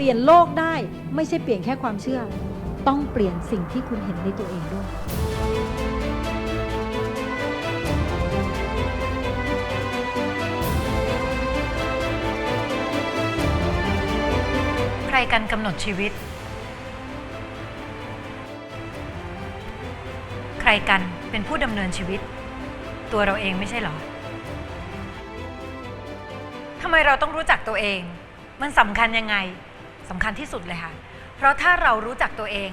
ลี่ยนโลกได้ ไม่ใช่เปลี่ยนแค่ความเชื่อ ต้องเปลี่ยนสิ่งที่คุณเห็นในตัวเองด้วย ใครกันกำหนดชีวิต ใครกันเป็นผู้ดำเนินชีวิต ตัวเราเองไม่ใช่หรอทำไมเราต้องรู้จักตัวเอง มันสำคัญยังไง สำคัญที่สุดเลยค่ะ เพราะถ้าเรารู้จักตัวเอง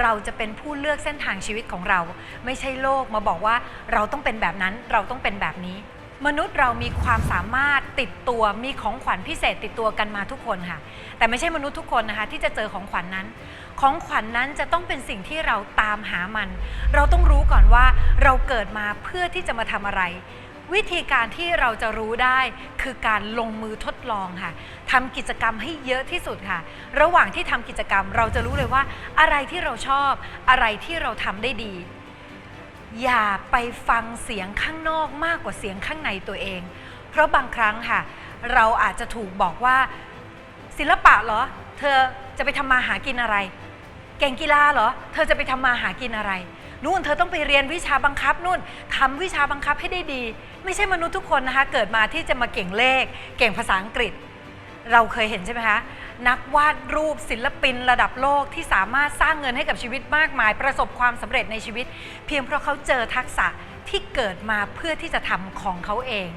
เราจะเป็นผู้เลือกเส้นทางชีวิตของเรา ไม่ใช่โลกมาบอกว่าเราต้องเป็นแบบนั้นเราต้องเป็นแบบนี้ มนุษย์เรามีความสามารถติดตัวมีของขวัญพิเศษติดตัวกันมาทุกคนค่ะ แต่ไม่ใช่มนุษย์ทุกคนนะคะ ที่จะเจอของขวัญนั้น ของขวัญนั้นจะต้องเป็นสิ่งที่เราตามหามัน เราต้องรู้ก่อนว่าเราเกิดมาเพื่อที่จะมาทำอะไร วิธีการที่เราจะรู้ได้คือการลงมือทดลองค่ะทำกิจกรรมให้เยอะที่สุดค่ะ ระหว่างที่ทำกิจกรรมเราจะรู้เลยว่า อะไรที่เราชอบ อะไรที่เราทำได้ดี อย่าไปฟังเสียงข้างนอกมากกว่าเสียงข้างในตัวเอง เพราะบางครั้งค่ะ เราอาจจะถูกบอกว่า ศิลปะเหรอ เธอจะไปทำมาหากินอะไร เก่งกีฬาเหรอ เธอจะไปทำมาหากินอะไร นู่นเธอต้องไปเรียนวิชาบังคับนู่นทำวิชาบังคับให้ได้ดี ไม่ใช่มนุษย์ทุกคนนะคะ เกิดมาที่จะมาเก่งเลข เก่งภาษาอังกฤษ เราเคยเห็นใช่ไหมคะ นักวาดรูปศิลปินระดับโลกที่สามารถสร้างเงินให้กับชีวิตมากมาย ประสบความสำเร็จในชีวิต เพียงเพราะเขาเจอทักษะที่เกิดมาเพื่อที่จะทำของเขาเอง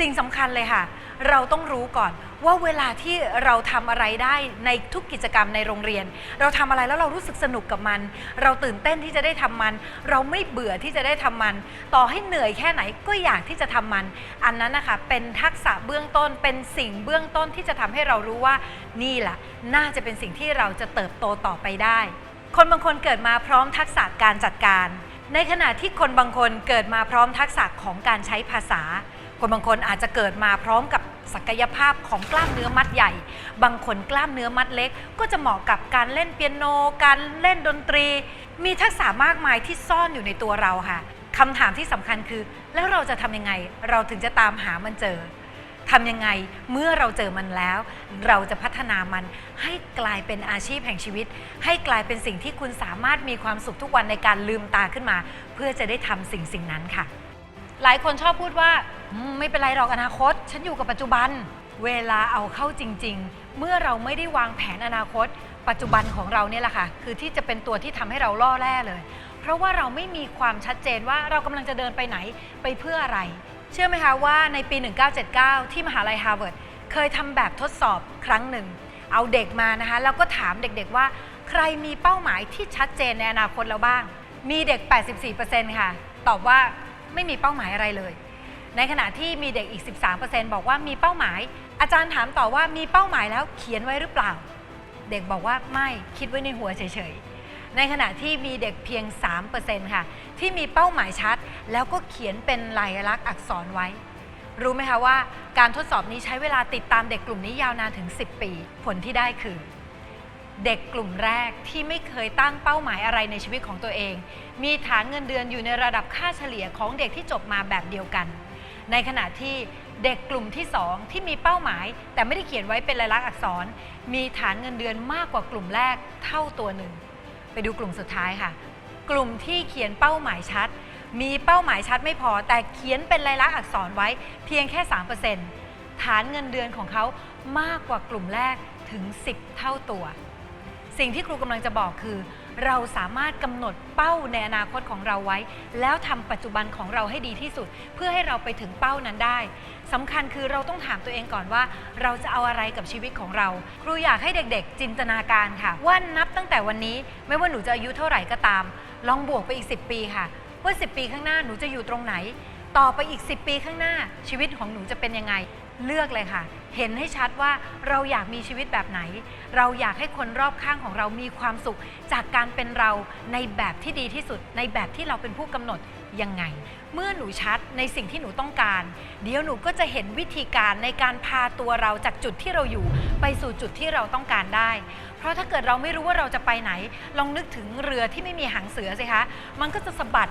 สิ่งสำคัญเลยค่ะ เราต้องรู้ก่อนว่าเวลาที่เราทำอะไรได้ในทุกกิจกรรมในโรงเรียน เราทำอะไรแล้วเรารู้สึกสนุกกับมัน เราตื่นเต้นที่จะได้ทำมัน เราไม่เบื่อที่จะได้ทำมัน ต่อให้เหนื่อยแค่ไหนก็อยากที่จะทำมัน อันนั้นนะคะเป็นทักษะเบื้องต้นเป็นสิ่งเบื้องต้นที่จะทำให้เรารู้ว่านี่แหละน่าจะเป็นสิ่งที่เราจะเติบโตต่อไปได้ คนบางคนเกิดมาพร้อมทักษะการจัดการ ในขณะที่คนบางคนเกิดมาพร้อมทักษะของการใช้ภาษา คนบางคนอาจจะเกิดมาพร้อมกับศักยภาพของกล้ามเนื้อมัดใหญ่ บางคนกล้ามเนื้อมัดเล็ก ก็จะเหมาะกับการเล่นเปียโน การเล่นดนตรี มีทักษะมากมายที่ซ่อนอยู่ในตัวเราค่ะคำถามที่สำคัญคือ แล้วเราจะทำยังไง เราถึงจะตามหามันเจอทำยังไงเมื่อเราเจอมันแล้ว เราจะพัฒนามันให้กลายเป็นอาชีพแห่งชีวิต ให้กลายเป็นสิ่งที่คุณสามารถมีความสุขทุกวันในการลืมตาขึ้นมา เพื่อจะได้ทำสิ่งสิ่งนั้นค่ะ หลายคนชอบพูดว่าอืมไม่เป็นไรหรอกอนาคต ฉันอยู่กับปัจจุบัน เวลาเอาเข้าจริง ๆ เมื่อเราไม่ได้วางแผนอนาคต ปัจจุบันของเราเนี่ยแหละค่ะ คือที่จะเป็นตัวที่ทำให้เราล่อแร่เลย เพราะว่าเราไม่มีความชัดเจนว่าเรากำลังจะเดินไปไหนไปเพื่ออะไร เชื่อไหมคะว่าในปี 1979 ที่มหาลัยฮาร์วาร์ดเคยทำแบบทดสอบครั้งหนึ่ง เอาเด็กมานะคะ แล้วก็ถามเด็กๆว่า ใครมีเป้าหมายที่ชัดเจนในอนาคตแล้วบ้าง มีเด็ก 84%ค่ะ ตอบว่า ไม่มีเป้าหมายอะไรเลย ในขณะที่มีเด็กอีก 13%บอกว่ามีเป้าหมาย อาจารย์ถามต่อว่ามีเป้าหมายแล้วเขียนไว้หรือเปล่า เด็กบอกว่าไม่คิดไว้ในหัวเฉยๆ ในขณะที่มีเด็กเพียง 3%ค่ะ ที่มีเป้าหมายชัด แล้วก็เขียนเป็นลายลักษณ์อักษรไว้ รู้ไหมคะว่า การทดสอบนี้ใช้เวลาติดตามเด็กกลุ่มนี้ยาวนานถึง 10 ปี ผลที่ได้คือ เด็กกลุ่มแรกที่ไม่เคยตั้งเป้าหมายอะไรในชีวิตของตัวเอง มีฐานเงินเดือนอยู่ในระดับค่าเฉลี่ยของเด็กที่จบมาแบบเดียวกัน ในขณะที่เด็กกลุ่มที่ 2 ที่มีเป้าหมาย แต่ไม่ได้เขียนไว้เป็นลายลักษณ์อักษร มีฐานเงินเดือนมากกว่ากลุ่มแรกเท่าตัวหนึ่ง ไปดูกลุ่มสุดท้ายค่ะ กลุ่มที่เขียนเป้าหมายชัด มีเป้าหมายชัดไม่พอ แต่เขียนเป็นลายลักษณ์อักษรไว้เพียงแค่ 3%ฐานเงินเดือนของเขามากกว่ากลุ่มแรกถึง 10 เท่าตัว สิ่งที่ครูกำลังจะบอกคือ เราสามารถกำหนดเป้าในอนาคตของเราไว้ แล้วทำปัจจุบันของเราให้ดีที่สุด เพื่อให้เราไปถึงเป้านั้นได้สำคัญคือเราต้องถามตัวเองก่อนว่า เราจะเอาอะไรกับชีวิตของเรา ครูอยากให้เด็กๆ จินตนาการค่ะ ว่านับตั้งแต่วันนี้ ไม่ว่าหนูจะอายุเท่าไหร่ก็ตาม ลองบวกไปอีก 10 ปีค่ะ ว่า 10 ปีข้างหน้าหนูจะอยู่ตรงไหน ต่อไปอีก 10 ปีข้างหน้าชีวิตของหนูจะเป็นยังไง เลือกเลยค่ะ เห็นให้ชัดว่าเราอยากมีชีวิตแบบไหน เราอยากให้คนรอบข้างของเรามีความสุข จากการเป็นเราในแบบที่ดีที่สุด ในแบบที่เราเป็นผู้กำหนดยังไง เมื่อหนูชัดในสิ่งที่หนูต้องการ เดี๋ยวหนูก็จะเห็นวิธีการในการพาตัวเราจากจุดที่เราอยู่ ไปสู่จุดที่เราต้องการได้ เพราะถ้าเกิดเราไม่รู้ว่าเราจะไปไหน ลองนึกถึงเรือที่ไม่มีหางเสือสิคะ มันก็จะสะบัด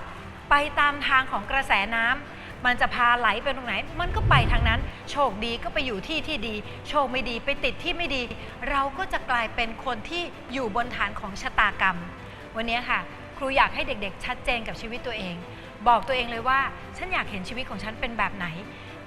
ไปตามทางของกระแสน้ำ มันจะพาไหลไปตรงไหน มันก็ไปทางนั้น โชคดีก็ไปอยู่ที่ที่ดี โชคไม่ดีไปติดที่ไม่ดี เราก็จะกลายเป็นคนที่อยู่บนฐานของชะตากรรม วันนี้ค่ะ ครูอยากให้เด็กๆ ชัดเจนกับชีวิตตัวเอง บอกตัวเองเลยว่า ฉันอยากเห็นชีวิตของฉันเป็นแบบไหน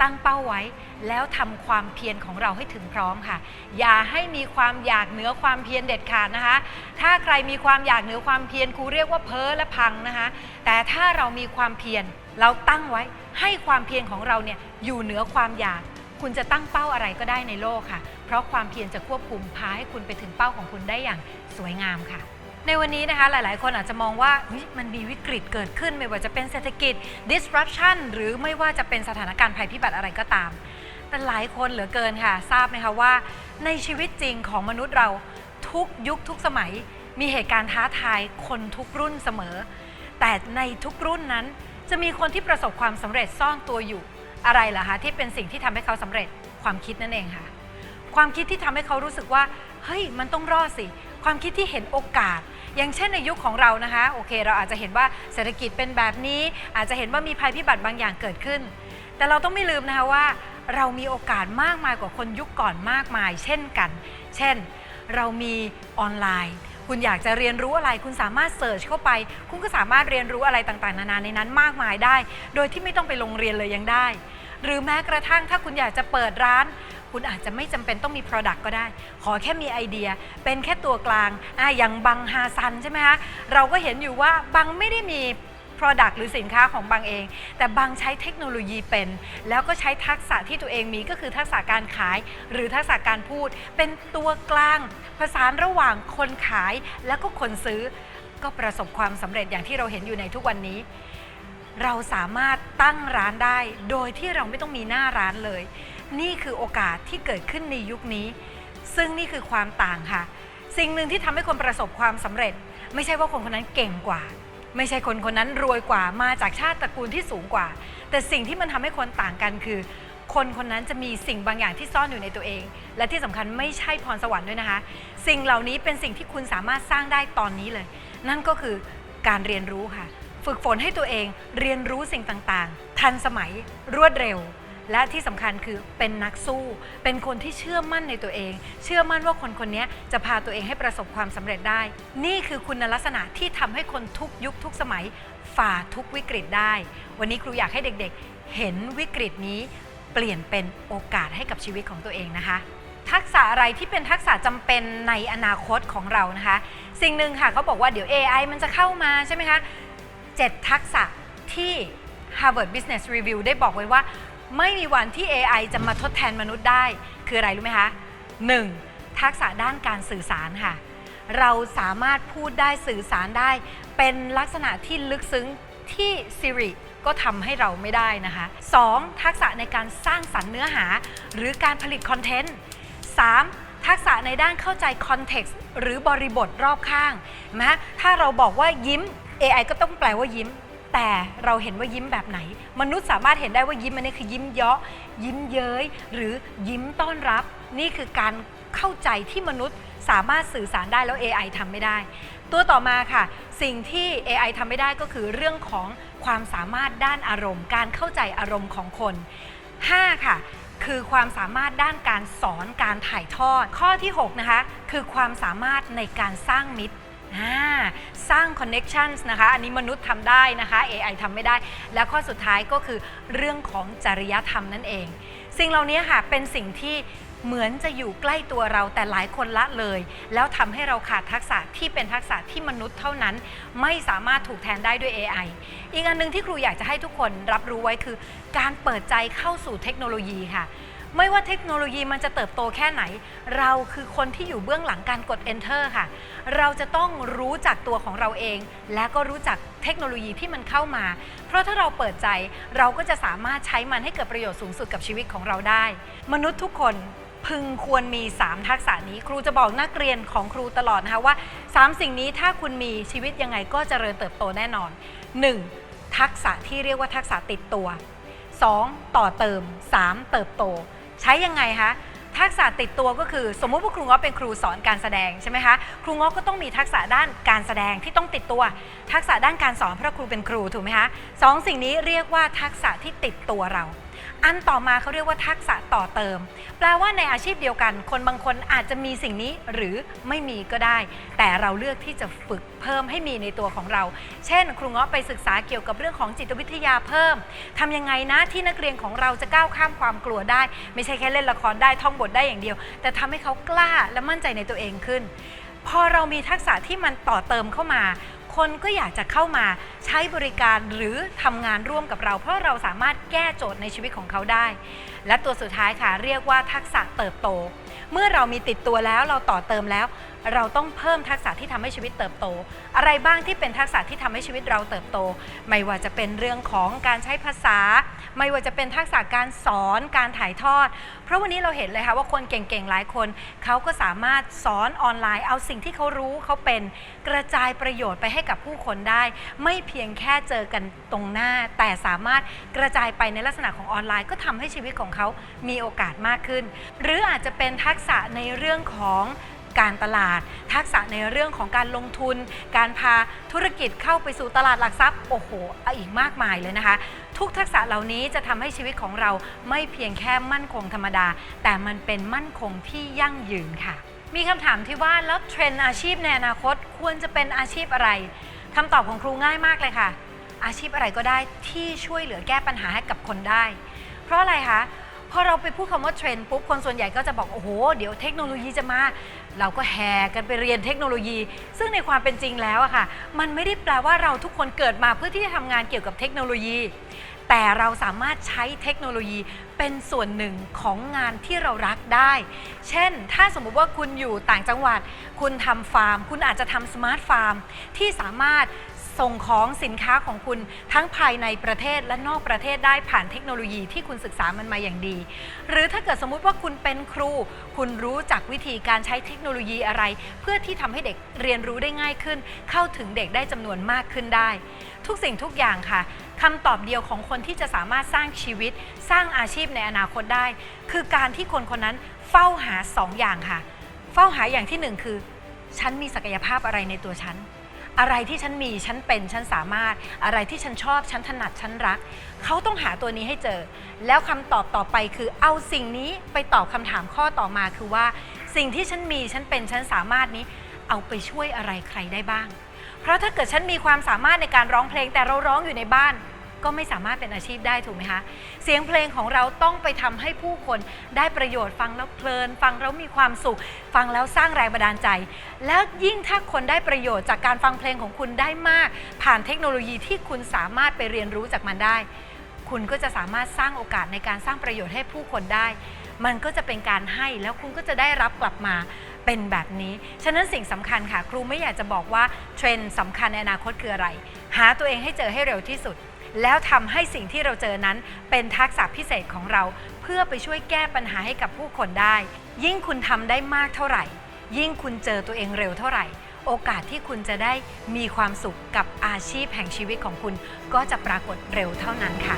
ตั้งเป้าไว้ แล้วทำความเพียรของเราให้ถึงพร้อมค่ะ อย่าให้มีความอยากเหนือความเพียรเด็ดขาดนะคะ ถ้าใครมีความอยากเหนือความเพียรครูเรียกว่าเพ้อและพังนะคะ แต่ถ้าเรามีความเพียร เราตั้งไว้ให้ความเพียรของเราเนี่ยอยู่เหนือความอยาก คุณจะตั้งเป้าอะไรก็ได้ในโลกค่ะ เพราะความเพียรจะควบคุมพาให้คุณไปถึงเป้าของคุณได้อย่างสวยงามค่ะ ในวันนี้นะคะหลายๆ คนอาจจะมองว่ามันมีวิกฤตเกิดขึ้น ไม่ว่าจะเป็นเศรษฐกิจ disruption หรือไม่ว่าจะเป็นสถานการณ์ภัยพิบัติอะไรก็ตาม แต่หลายคนเหลือเกินค่ะ ทราบไหมคะว่า ในชีวิตจริงของมนุษย์เราทุกยุคทุกสมัย มีเหตุการณ์ท้าทายคนทุกรุ่นเสมอ แต่ในทุกรุ่นนั้น จะมีคนที่ประสบความสำเร็จซ่อนตัวอยู่อะไรล่ะคะที่เป็นสิ่งที่ทำให้เขาสำเร็จความคิดนั่นเองค่ะ ความคิดที่ทำให้เขารู้สึกว่าเฮ้ยมันต้องรอดสิ ความคิดที่เห็นโอกาส อย่างเช่นในยุคของเรานะคะโอเค เราอาจจะเห็นว่าเศรษฐกิจเป็นแบบนี้ อาจจะเห็นว่ามีภัยพิบัติบางอย่างเกิดขึ้น แต่เราต้องไม่ลืมนะคะว่า เรามีโอกาสมากมายกว่าคนยุคก่อนมากมาย เช่นกัน เช่น เรามีออนไลน์ คุณอยากจะเรียนรู้อะไร คุณสามารถเสิร์ชเข้าไป คุณก็สามารถเรียนรู้อะไรต่างๆ นานาในนั้นมากมายได้ โดยที่ไม่ต้องไปโรงเรียนเลยยังได้ หรือแม้กระทั่งถ้าคุณอยากจะเปิดร้าน คุณอาจจะไม่จำเป็นต้องมี Product ก็ได้ ขอแค่มีไอเดีย เป็นแค่ตัวกลางอะอย่างบังฮาซันใช่ไหมคะเราก็เห็นอยู่ว่าบังไม่ได้มี Product หรือสินค้าของบางเอง แต่บางใช้เทคโนโลยีเป็น แล้วก็ใช้ทักษะที่ตัวเองมีก็คือทักษะการขาย หรือทักษะการพูด เป็นตัวกลางประสานระหว่างคนขายแล้วก็คนซื้อ ก็ประสบความสำเร็จอย่างที่เราเห็นอยู่ในทุกวันนี้เราสามารถตั้งร้านได้โดยที่เราไม่ต้องมีหน้าร้านเลย นี่คือโอกาสที่เกิดขึ้นในยุคนี้ ซึ่งนี่คือความต่างค่ะ สิ่งหนึ่งที่ทำให้คนประสบความสำเร็จ ไม่ใช่ว่าคนคนนั้นเก่งกว่า ไม่ใช่คนคนนั้นรวยกว่ามาจากชาติตระกูลที่สูงกว่า แต่สิ่งที่มันทำให้คนต่างกันคือ คนคนนั้นจะมีสิ่งบางอย่างที่ซ่อนอยู่ในตัวเอง และที่สำคัญไม่ใช่พรสวรรค์ด้วยนะคะ สิ่งเหล่านี้เป็นสิ่งที่คุณสามารถสร้างได้ตอนนี้เลย นั่นก็คือการเรียนรู้ค่ะ ฝึกฝนให้ตัวเองเรียนรู้สิ่งต่างๆ ทันสมัยรวดเร็ว และที่สำคัญคือเป็นนักสู้ เป็นคนที่เชื่อมั่นในตัวเอง เชื่อมั่นว่าคนคนนี้จะพาตัวเองให้ประสบความสำเร็จได้ นี่คือคุณลักษณะที่ทำให้คนทุกยุคทุกสมัยฝ่าทุกวิกฤตได้ วันนี้ครูอยากให้เด็กๆ เห็นวิกฤตนี้ เปลี่ยนเป็นโอกาสให้กับชีวิตของตัวเองนะคะ ทักษะอะไรที่เป็นทักษะจำเป็นในอนาคตของเรานะคะ สิ่งหนึ่งค่ะเขาบอกว่าเดี๋ยว AI มันจะเข้ามาใช่ไหมคะ 7 ทักษะที่ Harvard Business Review ได้บอกไว้ว่า ไม่มีวันที่ AI จะมาทดแทนมนุษย์ได้ คืออะไรรู้ไหมคะ 1. ทักษะด้านการสื่อสารค่ะ เราสามารถพูดได้สื่อสารได้ เป็นลักษณะที่ลึกซึ้งที่ Siri ก็ทำให้เราไม่ได้นะคะ 2. ทักษะในการสร้างสรรค์เนื้อหา หรือการผลิตคอนเทนต์ 3. ทักษะในด้านเข้าใจคอนเท็กซ์หรือบริบทรอบข้างนะถ้าเราบอกว่ายิ้ม AI ก็ต้องแปลว่ายิ้ม แต่เราเห็นว่ายิ้มแบบไหน มนุษย์สามารถเห็นได้ว่ายิ้มอันนี้คือยิ้มเยาะ ยิ้มเย้ย หรือยิ้มต้อนรับ นี่คือการเข้าใจที่มนุษย์สามารถสื่อสารได้แล้ว AI ทำไม่ได้ ตัวต่อมาค่ะ สิ่งที่ AI ทำไม่ได้ก็คือเรื่องของความสามารถด้านอารมณ์ การเข้าใจอารมณ์ของคน 5 ค่ะคือความสามารถด้านการสอนการถ่ายทอด ข้อที่ 6 นะคะ คือความสามารถในการสร้างมิตร อ่าสร้าง connections นะคะ อันนี้มนุษย์ทำได้นะคะ AI ทำไม่ได้ แล้วข้อสุดท้ายก็คือเรื่องของจริยธรรมนั่นเอง สิ่งเหล่านี้ค่ะเป็นสิ่งที่เหมือนจะอยู่ใกล้ตัวเราแต่หลายคนละเลย แล้วทำให้เราขาดทักษะที่เป็นทักษะที่มนุษย์เท่านั้น ไม่สามารถถูกแทนได้ด้วย AI อีกอันหนึงที่ครูอยากจะให้ทุกคนรับรู้ไว้คือ การเปิดใจเข้าสู่เทคโนโลยีค่ะ ไม่ว่าเทคโนโลยีมันจะเติบโตแค่ไหน เราคือคนที่อยู่เบื้องหลังการกด enter ค่ะ เราจะต้องรู้จักตัวของเราเอง และก็รู้จักเทคโนโลยีที่มันเข้ามา เพราะถ้าเราเปิดใจเราก็จะสามารถใช้มันให้เกิดประโยชน์สูงสุดกับชีวิตของเราได้ มนุษย์ทุกคนพึงควรมี 3 ทักษะนี้ ครูจะบอกนักเรียนของครูตลอดนะคะว่า 3 สิ่งนี้ถ้าคุณมีชีวิตยังไงก็เจริญเติบโตแน่นอน 1. ทักษะที่เรียกว่าทักษะติดตัว 2. ต่อเติม 3. เติบโต ใช้ยังไงคะทักษะติดตัวก็คือ สมมุติว่าครูง้อเป็นครูสอนการแสดงใช่ไหมคะครูง้อก็ต้องมีทักษะด้านการแสดงที่ต้องติดตัว ทักษะด้านการสอนเพราะครูเป็นครูถูกไหมคะสองสิ่งนี้เรียกว่าทักษะที่ติดตัวเรา อันต่อมาเขาเรียกว่าทักษะต่อเติม แปลว่าในอาชีพเดียวกัน คนบางคนอาจจะมีสิ่งนี้หรือไม่มีก็ได้ แต่เราเลือกที่จะฝึกเพิ่มให้มีในตัวของเรา เช่น ครูเงาะไปศึกษาเกี่ยวกับเรื่องของจิตวิทยาเพิ่มทำยังไงนะที่นักเรียนของเราจะก้าวข้ามความกลัวได้ ไม่ใช่แค่เล่นละครได้ท่องบทได้อย่างเดียว แต่ทำให้เขากล้าและมั่นใจในตัวเองขึ้น พอเรามีทักษะที่มันต่อเติมเข้ามา คนก็อยากจะเข้ามาใช้บริการหรือทำงานร่วมกับเรา เพราะเราสามารถแก้โจทย์ในชีวิตของเขาได้ และตัวสุดท้ายค่ะ เรียกว่าทักษะเติบโต เมื่อเรามีติดตัวแล้วเราต่อเติมแล้ว เราต้องเพิ่มทักษะที่ทำให้ชีวิตเติบโต อะไรบ้างที่เป็นทักษะที่ทำให้ชีวิตเราเติบโต ไม่ว่าจะเป็นเรื่องของการใช้ภาษา ไม่ว่าจะเป็นทักษะการสอนการถ่ายทอด เพราะวันนี้เราเห็นเลยค่ะว่าคนเก่งๆหลายคน เขาก็สามารถสอนออนไลน์ เอาสิ่งที่เขารู้เขาเป็นกระจายประโยชน์ไปให้กับผู้คนได้ ไม่เพียงแค่เจอกันตรงหน้า แต่สามารถกระจายไปในลักษณะของออนไลน์ ก็ทำให้ชีวิตของเขามีโอกาสมากขึ้น หรืออาจจะเป็นทักษะในเรื่องของ การตลาด ทักษะในเรื่องของการลงทุน การพาธุรกิจเข้าไปสู่ตลาดหลักทรัพย์โอ้โหอีกมากมายเลยนะคะ ทุกทักษะเหล่านี้จะทำให้ชีวิตของเราไม่เพียงแค่มั่นคงธรรมดา แต่มันเป็นมั่นคงที่ยั่งยืนค่ะ มีคำถามที่ว่าแล้วเทรนด์อาชีพในอนาคตควรจะเป็นอาชีพอะไรคำตอบของครูง่ายมากเลยค่ะ อาชีพอะไรก็ได้ที่ช่วยเหลือแก้ปัญหาให้กับคนได้ เพราะอะไรคะ พอเราไปพูดคำว่าเทรนด์ปุ๊บคนส่วนใหญ่ก็จะบอก โอ้โห เดี๋ยวเทคโนโลยีจะมา เราก็แห่กันไปเรียนเทคโนโลยี ซึ่งในความเป็นจริงแล้วอะค่ะ มันไม่ได้แปลว่าเราทุกคนเกิดมาเพื่อที่จะทำงานเกี่ยวกับเทคโนโลยี แต่เราสามารถใช้เทคโนโลยีเป็นส่วนหนึ่งของงานที่เรารักได้ เช่น ถ้าสมมุติว่าคุณอยู่ต่างจังหวัด คุณทำฟาร์ม คุณอาจจะทำสมาร์ทฟาร์มที่สามารถ ส่งของสินค้าของคุณทั้งภายในประเทศและนอกประเทศได้ผ่านเทคโนโลยีที่คุณศึกษามันมาอย่างดี หรือถ้าเกิดสมมุติว่าคุณเป็นครู คุณรู้จักวิธีการใช้เทคโนโลยีอะไร เพื่อที่ทำให้เด็กเรียนรู้ได้ง่ายขึ้น เข้าถึงเด็กได้จำนวนมากขึ้นได้ ทุกสิ่งทุกอย่างค่ะคำตอบเดียวของคนที่จะสามารถสร้างชีวิต สร้างอาชีพในอนาคตได้ คือการที่คนคนนั้นเฝ้าหาสองอย่างค่ะ เฝ้าหาอย่างที่หนึ่งคือ ฉันมีศักยภาพอะไรในตัวฉัน อะไรที่ฉันมีฉันเป็นฉันสามารถอะไรที่ฉันชอบ ฉันถนัดฉันรัก เขาต้องหาตัวนี้ให้เจอ แล้วคำตอบต่อไปคือเอาสิ่งนี้ไปตอบคำถามข้อต่อมาคือว่า สิ่งที่ฉันมีฉันเป็นฉันสามารถนี้ เอาไปช่วยอะไรใครได้บ้าง เพราะถ้าเกิดฉันมีความสามารถในการร้องเพลงแต่เราร้องอยู่ในบ้าน ก็ไม่สามารถเป็นอาชีพได้ถูกไหมคะ เสียงเพลงของเราต้องไปทำให้ผู้คนได้ประโยชน์ฟังแล้วเพลิน ฟังแล้วมีความสุข ฟังแล้วสร้างแรงบันดาลใจ แล้วยิ่งถ้าคนได้ประโยชน์จากการฟังเพลงของคุณได้มาก ผ่านเทคโนโลยีที่คุณสามารถไปเรียนรู้จากมันได้ คุณก็จะสามารถสร้างโอกาสในการสร้างประโยชน์ให้ผู้คนได้ มันก็จะเป็นการให้แล้วคุณก็จะได้รับกลับมาเป็นแบบนี้ ฉะนั้นสิ่งสำคัญค่ะ ครูไม่อยากจะบอกว่าเทรนด์สำคัญในอนาคตคืออะไร หาตัวเองให้เจอให้เร็วที่สุด แล้วทำให้สิ่งที่เราเจอนั้นเป็นทักษะพิเศษของเรา เพื่อไปช่วยแก้ปัญหาให้กับผู้คนได้ ยิ่งคุณทำได้มากเท่าไหร่ ยิ่งคุณเจอตัวเองเร็วเท่าไหร่ โอกาสที่คุณจะได้มีความสุขกับอาชีพแห่งชีวิตของคุณ ก็จะปรากฏเร็วเท่านั้นค่ะ